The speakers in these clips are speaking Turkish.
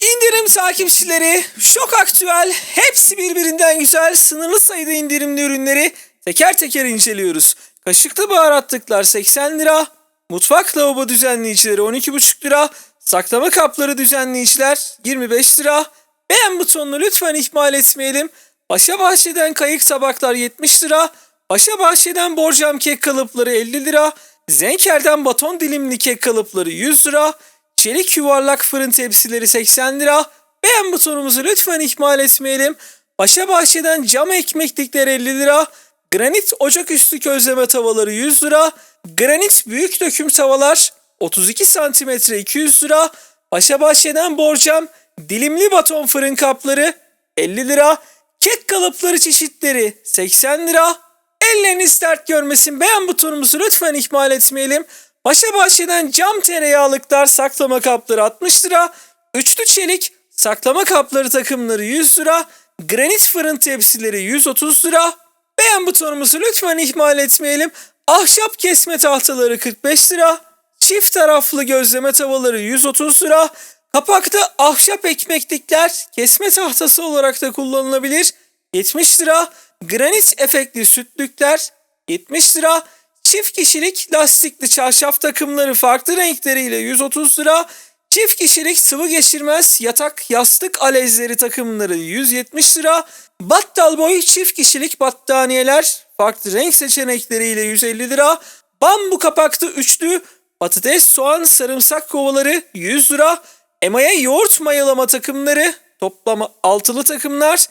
İndirim takipçileri, şok aktüel, hepsi birbirinden güzel, sınırlı sayıda indirimli ürünleri teker teker inceliyoruz. Kaşıklı baharatlıklar 80 lira, mutfak lavabo düzenleyicileri 12,5 lira, saklama kapları düzenleyiciler 25 lira. Beğen butonunu lütfen ihmal etmeyelim. Paşa Bahçe'den kayık tabaklar 70 lira, Paşa Bahçe'den borcam kek kalıpları 50 lira, Zenker'den baton dilimli kek kalıpları 100 lira, Çelik yuvarlak fırın tepsileri 80 lira. Beğen butonumuzu lütfen ihmal etmeyelim. Paşa Bahçe'den cam ekmeklikler 50 lira. Granit ocaküstü közleme tavaları 100 lira. Granit büyük döküm tavalar 32 santimetre 200 lira. Paşa Bahçe'den borcam dilimli baton fırın kapları 50 lira. Kek kalıpları çeşitleri 80 lira. Elleriniz dert görmesin. Beğen butonumuzu lütfen ihmal etmeyelim. Paşa Bahçe'den cam tereyağlıklar saklama kapları 60 lira. Üçlü çelik saklama kapları takımları 100 lira. Granit fırın tepsileri 130 lira. Beğen butonumuzu lütfen ihmal etmeyelim. Ahşap kesme tahtaları 45 lira. Çift taraflı gözleme tavaları 130 lira. Kapakta ahşap ekmeklikler kesme tahtası olarak da kullanılabilir. 70 lira. Granit efektli sütlükler 70 lira. Çift kişilik lastikli çarşaf takımları farklı renkleriyle 130 lira. Çift kişilik sıvı geçirmez yatak yastık alezleri takımları 170 lira. Battal boy çift kişilik battaniyeler farklı renk seçenekleriyle 150 lira. Bambu kapaklı üçlü patates, soğan, sarımsak kovaları 100 lira. Emaye yoğurt mayalama takımları toplama altılı takımlar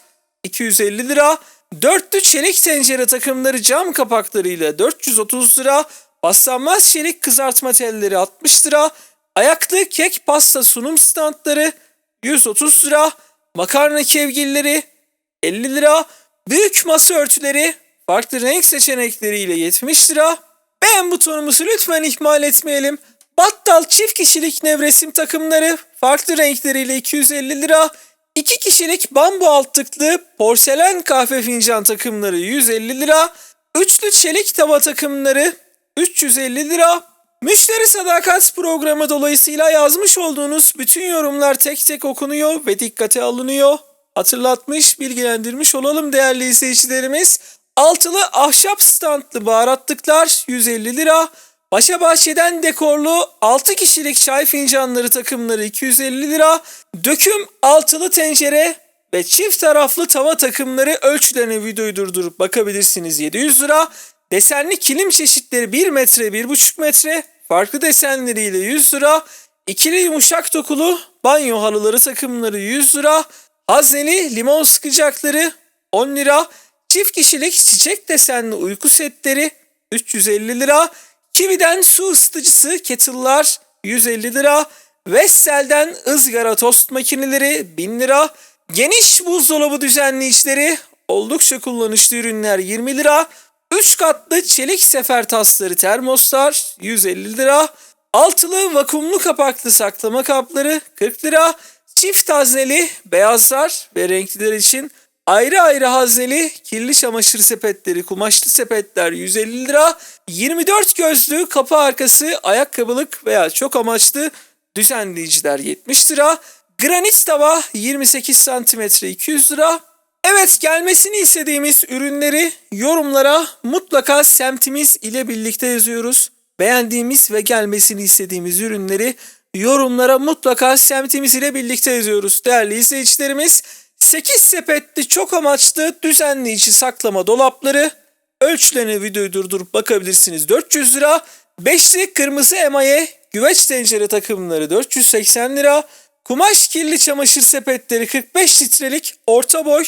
250 lira. Dörtlü çelik tencere takımları cam kapaklarıyla 430 lira. Paslanmaz çelik kızartma telleri 60 lira. Ayaklı kek pasta sunum standları 130 lira. Makarna kevgilleri 50 lira. Büyük masa örtüleri farklı renk seçenekleriyle 70 lira. Beğen butonumuzu lütfen ihmal etmeyelim. Battal çift kişilik nevresim takımları farklı renkleriyle 250 lira. 2 kişilik bambu altlıklı porselen kahve fincan takımları 150 lira. Üçlü çelik tava takımları 350 lira. Müşteri sadakat programı dolayısıyla yazmış olduğunuz bütün yorumlar tek tek okunuyor ve dikkate alınıyor. Hatırlatmış, bilgilendirmiş olalım değerli izleyicilerimiz. Altılı ahşap standlı baharatlıklar 150 lira. Paşa Bahçe'den dekorlu 6 kişilik çay fincanları takımları 250 lira. Döküm altılı tencere ve çift taraflı tava takımları ölçülerini videoyu durdurup bakabilirsiniz 700 lira. Desenli kilim çeşitleri 1 metre 1,5 metre farklı desenleriyle 100 lira. İkili yumuşak dokulu banyo halıları takımları 100 lira. Hazneli limon sıkacakları 10 lira. Çift kişilik çiçek desenli uyku setleri 350 lira. Kiwi'den su ısıtıcısı kettle'lar 150 lira. Vestel'den ızgara tost makineleri 1000 lira. Geniş buzdolabı düzenleyicileri oldukça kullanışlı ürünler 20 lira. 3 katlı çelik sefer tasları termoslar 150 lira. Altılı vakumlu kapaklı saklama kapları 40 lira. Çift hazneli beyazlar ve renkliler için Ayrı ayrı hazneli kirli çamaşır sepetleri, kumaşlı sepetler 150 lira. 24 gözlü kapı arkası ayakkabılık veya çok amaçlı düzenleyiciler 70 lira. Granit tava 28 santimetre 200 lira. Evet gelmesini istediğimiz ürünleri yorumlara mutlaka semtimiz ile birlikte yazıyoruz. Beğendiğimiz ve gelmesini istediğimiz ürünleri yorumlara mutlaka semtimiz ile birlikte yazıyoruz değerli izleyicilerimiz. 8 sepetli çok amaçlı düzenleyici saklama dolapları. Ölçülerini videoyu durdurup bakabilirsiniz. 400 lira. Beşli kırmızı emaye güveç tencere takımları 480 lira. Kumaş kirli çamaşır sepetleri 45 litrelik orta boy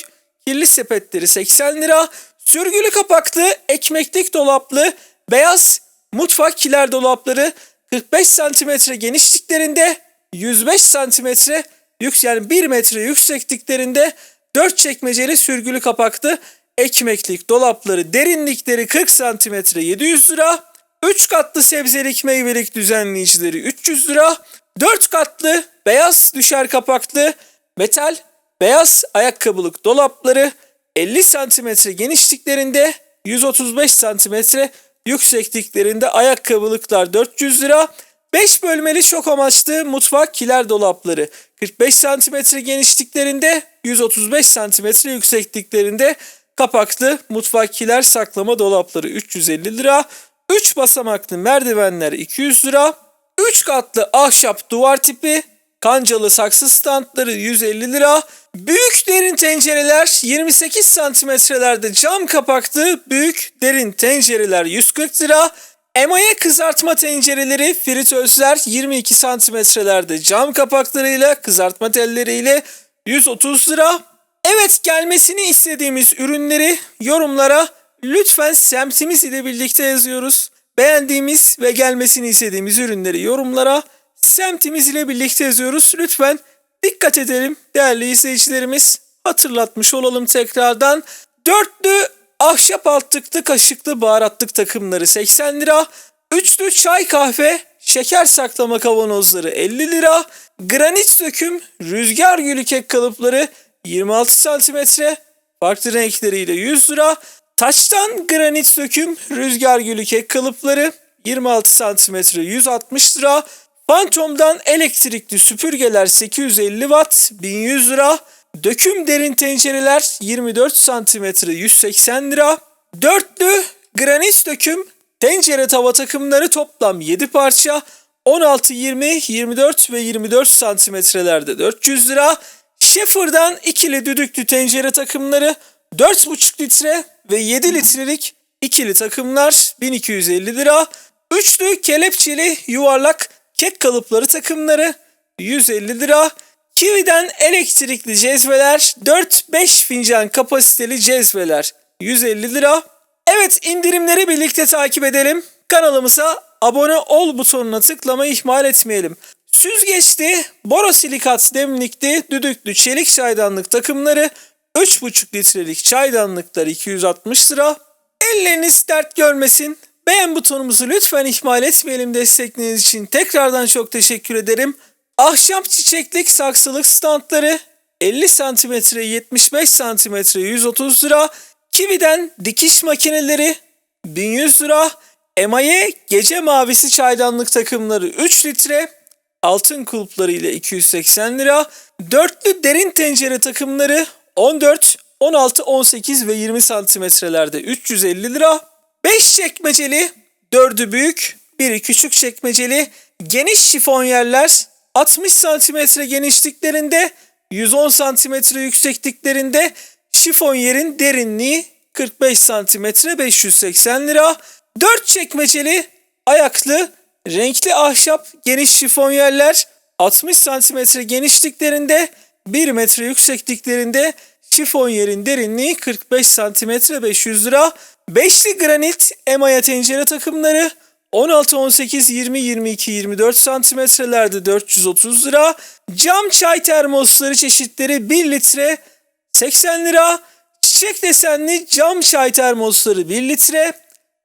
kirli sepetleri 80 lira. Sürgülü kapaklı ekmeklik dolaplı beyaz mutfak kiler dolapları 45 santimetre genişliklerinde 105 santimetre Yük yani 1 metre yüksekliklerinde 4 çekmeceli sürgülü kapaklı ekmeklik dolapları derinlikleri 40 santimetre 700 lira. 3 katlı sebzelik meyvelik düzenleyicileri 300 lira. 4 katlı beyaz düşer kapaklı metal beyaz ayakkabılık dolapları 50 santimetre genişliklerinde 135 santimetre yüksekliklerinde ayakkabılıklar 400 lira. 5 bölmeli şok amaçlı mutfak kiler dolapları. 45 cm genişliklerinde 135 cm yüksekliklerinde kapaklı mutfak kiler saklama dolapları 350 lira 3 basamaklı merdivenler 200 lira 3 katlı ahşap duvar tipi kancalı saksı standları 150 lira büyük derin tencereler 28 santimetrelerde cam kapaklı büyük derin tencereler 140 lira Emaye kızartma tencereleri, fritözler 22 santimetrelerde cam kapaklarıyla, kızartma telleriyle 130 lira. Evet gelmesini istediğimiz ürünleri yorumlara lütfen semtimiz ile birlikte yazıyoruz. Beğendiğimiz ve gelmesini istediğimiz ürünleri yorumlara semtimiz ile birlikte yazıyoruz. Lütfen dikkat edelim değerli izleyicilerimiz. Hatırlatmış olalım tekrardan. Dörtlü ahşap altlıklı kaşıklı baharatlık takımları 80 lira. Üçlü çay kahve şeker saklama kavanozları 50 lira. Granit döküm rüzgar gülü kek kalıpları 26 santimetre. Farklı renkleriyle 100 lira. Taştan granit döküm rüzgar gülü kek kalıpları 26 santimetre 160 lira. Phantom'dan elektrikli süpürgeler 850 watt 1100 lira. Döküm derin tencereler 24 santimetre 180 lira. Dörtlü granit döküm tencere tava takımları toplam 7 parça 16, 20, 24 ve 24 santimetrelerde 400 lira. Schaefer'dan ikili düdüklü tencere takımları 4,5 litre ve 7 litrelik ikili takımlar 1250 lira. Üçlü kelepçeli yuvarlak kek kalıpları takımları 150 lira. Kiwi'den elektrikli cezveler 4-5 fincan kapasiteli cezveler 150 lira. Evet indirimleri birlikte takip edelim. Kanalımıza abone ol butonuna tıklamayı ihmal etmeyelim. Süzgeçli, borosilikat demlikli, düdüklü çelik çaydanlık takımları 3,5 litrelik çaydanlıklar 260 lira. Elleriniz dert görmesin. Beğen butonumuzu lütfen ihmal etmeyelim desteklediğiniz için tekrardan çok teşekkür ederim. Ahşap çiçeklik saksılık standları 50 cm 75 cm 130 lira. Kiwi'den dikiş makineleri 1100 lira. Emaye gece mavisi çaydanlık takımları 3 litre. Altın kulpları ile 280 lira. Dörtlü derin tencere takımları 14, 16, 18 ve 20 santimetrelerde 350 lira. 5 çekmeceli, 4'ü büyük, biri küçük çekmeceli, geniş şifon yerler 60 santimetre genişliklerinde, 110 santimetre yüksekliklerinde, şifon yerin derinliği 45 santimetre 580 lira. 4 çekmeceli, ayaklı, renkli ahşap geniş şifon yerler 60 santimetre genişliklerinde, 1 metre yüksekliklerinde, şifon yerin derinliği 45 santimetre 500 lira. Beşli granit emaya tencere takımları 16, 18, 20, 22, 24 santimetrelerde 430 lira. Cam çay termosları çeşitleri 1 litre 80 lira. Çiçek desenli cam çay termosları 1 litre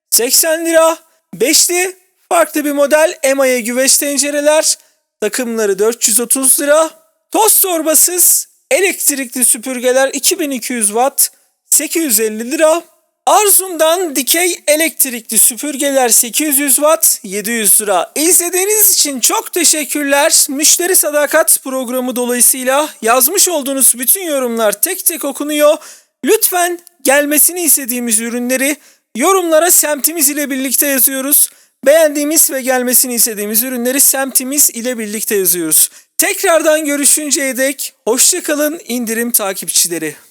80 lira. Beşli farklı bir model emaya güveç tencereler takımları 430 lira. Toz torbasız elektrikli süpürgeler 2200 watt 850 lira. Arzum'dan dikey elektrikli süpürgeler 800 watt 700 lira. İzlediğiniz için çok teşekkürler. Müşteri sadakat programı dolayısıyla yazmış olduğunuz bütün yorumlar tek tek okunuyor. Lütfen gelmesini istediğimiz ürünleri yorumlara semtimiz ile birlikte yazıyoruz. Beğendiğimiz ve gelmesini istediğimiz ürünleri semtimiz ile birlikte yazıyoruz. Tekrardan görüşünceye dek hoşçakalın indirim takipçileri.